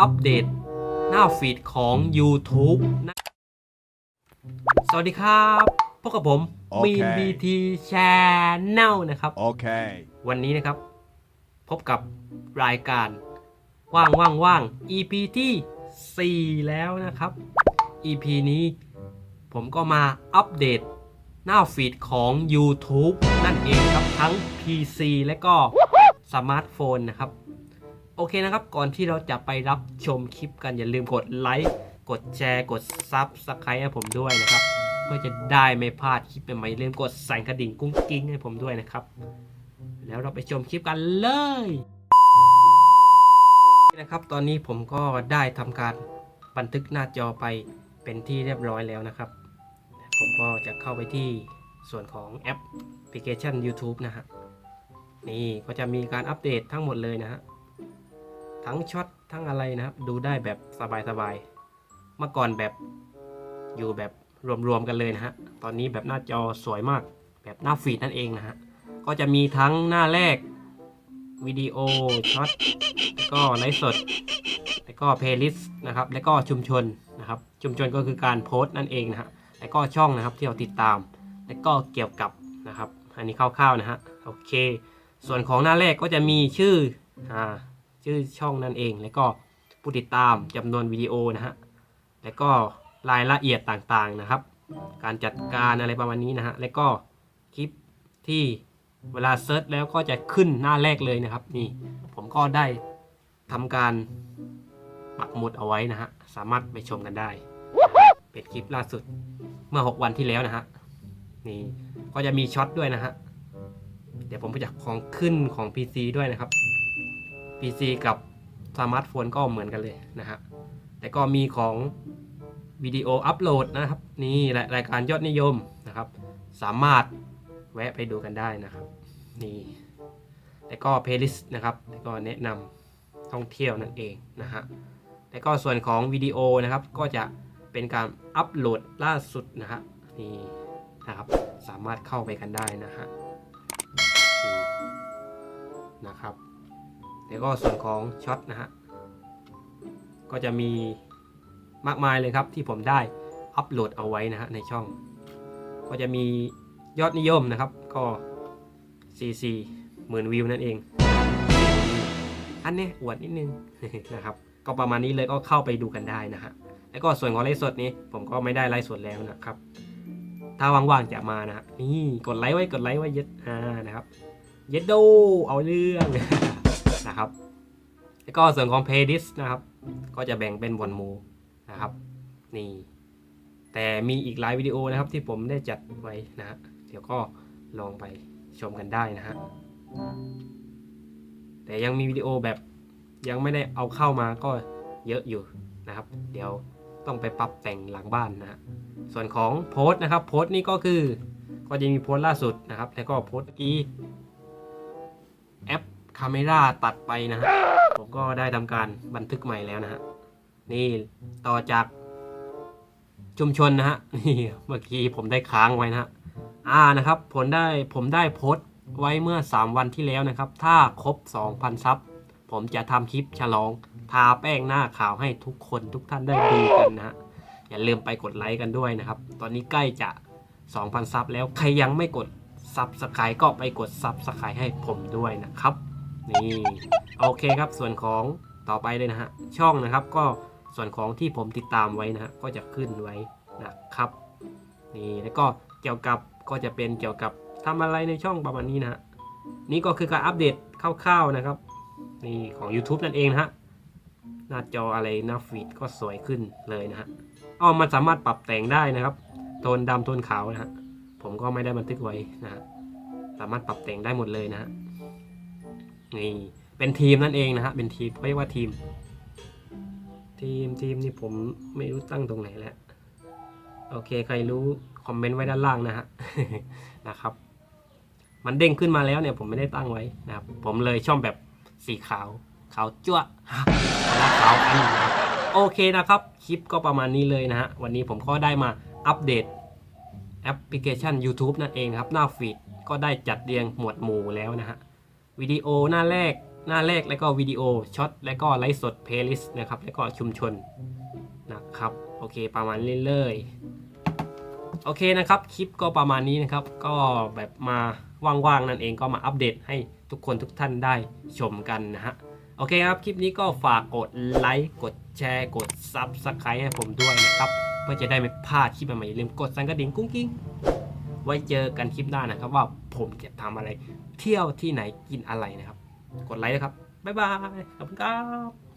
อัปเดตหน้าฟีดของ YouTube นะสวัสดีครับพบกับผมโอเคมีน BT Channel นะครับ Okay. วันนี้นะครับ พบกับรายการว่างว่างว่าง EP ที่ 4 แล้วนะครับ EP นี้ผมก็มาอัปเดตหน้าฟีดของ YouTube นั่นเองครับทั้ง PC และก็สมาร์ทโฟนนะครับ โอเคนะครับ ก่อนที่เราจะไปรับชมคลิปกันอย่าลืมกดไลค์กดแชร์กดซับสไครต์ให้ผมด้วยนะครับ เพื่อจะได้ไม่พลาดคลิปใหม่ๆอย่าลืมกดสั่นกระดิ่งกุ้งกิ้งให้ผมด้วยนะครับ แล้วเราไปชมคลิปกันเลยนะครับตอนนี้ผมก็ได้ทำการบันทึกหน้าจอไปเป็นที่เรียบร้อยแล้วนะครับ ผมก็จะเข้าไปที่ส่วนของแอปพลิเคชัน YouTube นะฮะนี่ก็จะมีการอัปเดตทั้งหมดเลยนะฮะ ทั้งช็อตทั้งอะไรนะครับ ดูได้แบบสบายๆเมื่อก่อนแบบอยู่แบบรวมๆกันเลยนะฮะตอนนี้แบบหน้าจอสวยมาก แบบหน้าฟีดนั่นเองนะฮะก็จะมีทั้งหน้าแรกวิดีโอช็อตแล้วก็ไลฟ์สด แล้วก็เพลย์ลิสต์นะครับ แล้วก็ชุมชนนะครับ ชุมชนก็คือการโพสต์นั่นเองนะฮะแล้วก็ช่องนะครับที่เราติดตาม แล้วก็เกี่ยวกับนะครับ อันนี้คร่าวๆนะฮะโอเค ส่วนของหน้าแรกก็จะมีชื่ออ่า ชื่อช่องนั่นเอง แล้วก็ผู้ติดตามจำนวนวิดีโอนะฮะแล้วก็รายละเอียดต่างๆนะครับ การจัดการอะไรประมาณนี้นะฮะแล้วก็คลิปที่เวลาเซิร์ชแล้วก็จะขึ้นหน้าแรกเลยนะครับ นี่ผมก็ได้ทำการปักหมุดเอาไว้นะฮะสามารถไปชมกันได้ เป็นคลิปล่าสุดเมื่อ 6 วันที่แล้วนะฮะนี่ก็จะมีช็อตด้วยนะฮะเดี๋ยวผมจะของขึ้นของ PC ด้วยนะครับ PC กับสมาร์ทโฟนก็เหมือนกันเลยนะฮะแต่ก็มีของวิดีโออัปโหลดนะครับ นี่แหละรายการยอดนิยมนะครับ สามารถแวะไปดูกันได้นะครับ นี่แล้วก็เพลย์ลิสต์นะครับแล้วก็แนะนำท่องเที่ยวนั่นเองนะฮะแล้วก็ส่วนของวิดีโอนะครับก็จะเป็นการอัปโหลดล่าสุดนะฮะนี่นะครับสามารถเข้าไปกันได้นะฮะนะครับ แล้วก็ส่วนของช็อตนะฮะก็จะมีมากมายเลยครับที่ผมได้อัปโหลดเอาไว้นะฮะในช่อง ก็จะมียอดนิยมนะครับก็ CC หมื่นวิวนั่นเอง อันนี้อวดนิดนึงนะครับ ก็ประมาณนี้เลยก็เข้าไปดูกันได้นะฮะแล้วก็ส่วนของไลฟ์สดนี้ผมก็ไม่ได้ไลฟ์สดแล้วนะครับ ถ้าว่างๆจะมานะฮะนี่กดไลค์ไว้กดไลค์ไว้เย็ดอ่านะครับ เย็ดโดเอาเรื่อง นะครับ แล้วก็ส่วนของเพลย์ลิสนะครับ ก็จะแบ่งเป็นหมวดหมู่นะครับ นี่ แต่มีอีกหลายวิดีโอนะครับที่ผมได้จัดไว้นะฮะเดี๋ยวก็ลองไปชมกันได้นะฮะ แต่ยังมีวิดีโอแบบยังไม่ได้เอาเข้ามาก็เยอะอยู่นะครับ เดี๋ยวต้องไปปรับแต่งหลังบ้านนะฮะส่วนของโพสต์นะครับ โพสต์นี่ก็คือก็จะมีโพสต์ล่าสุดนะครับ แล้วก็โพสต์กี้แอป คาเมราตัดไปนะฮะผมก็ได้ทำการบันทึกใหม่แล้วนะฮะนี่ต่อจากชุมชนนะฮะนี่เมื่อกี้ผมได้ค้างไว้นะฮะอ่านะครับผมได้ผมได้โพสต์ไว้เมื่อ 3 วันที่แล้วนะครับ ถ้าครบ 2,000 ซับผมจะทำคลิปฉลองทาแป้งหน้าขาวให้ทุกคนทุกท่านได้ดูกันนะฮะอย่าลืมไปกดไลค์กันด้วยนะครับ ตอนนี้ใกล้จะ 2,000 ซับแล้วใครยังไม่กดซับสไครต์ก็ไปกดซับสไครต์ให้ผมด้วยนะครับ นี่โอเคครับส่วนของต่อไปเลยนะฮะช่องนะครับก็ส่วนของที่ผมติดตามไว้นะฮะก็จะขึ้นไว้นะครับนี่แล้วก็เกี่ยวกับก็จะเป็นเกี่ยวกับทำอะไรในช่องประมาณนี้นะฮะนี่ก็คือการอัปเดตคร่าวๆนะครับนี่ของ YouTube นั่นเองนะฮะหน้าจออะไรหน้าฟีดก็สวยขึ้นเลยนะฮะอ๋อมันสามารถปรับแต่งได้นะครับโทนดำโทนขาวนะฮะผมก็ไม่ได้บันทึกไว้นะฮะสามารถปรับแต่งได้หมดเลยนะฮะ นี่เป็นทีมนั่นเองนะฮะเป็นทีมเขาเรียกว่าทีม ทีมทีมนี่ผมไม่รู้ตั้งตรงไหนแล้วโอเคใครรู้คอมเมนต์ไว้ด้านล่างนะฮะนะครับ มันเด้งขึ้นมาแล้วเนี่ยผมไม่ได้ตั้งไว้นะครับ ผมเลยช่องแบบสีขาวขาวจั่วและขาวอันนะโอเคนะครับ คลิปก็ประมาณนี้เลยนะฮะ วันนี้ผมก็ได้มาอัปเดตแอปพลิเคชัน YouTube นั่นเองครับ หน้าฟีดก็ได้จัดเรียงหมวดหมู่แล้วนะฮะ วิดีโอหน้าแรกหน้าแรกแล้วก็วิดีโอช็อตแล้วก็ไลฟ์สดเพลย์ลิสต์นะครับแล้วก็ชุมชนนะครับโอเคประมาณนี้เลยโอเคนะครับคลิปก็ประมาณนี้นะครับ ก็แบบมาว่างๆนั่นเองก็มาอัปเดตให้ทุกคนทุกท่านได้ชมกันนะฮะโอเคครับ คลิปนี้ก็ฝากกดไลค์กดแชร์กด Subscribe ให้ผมด้วยนะครับ เพื่อจะได้ไม่พลาดคลิปใหม่ๆอย่าลืมกดสั่นกระดิ่งกุ้งกิ้ง ไว้เจอกันคลิปหน้านะครับ ว่าผมจะทำอะไร เที่ยวที่ไหนกินอะไรนะครับ กดไลค์นะครับ บ๊ายบาย ขอบคุณครับ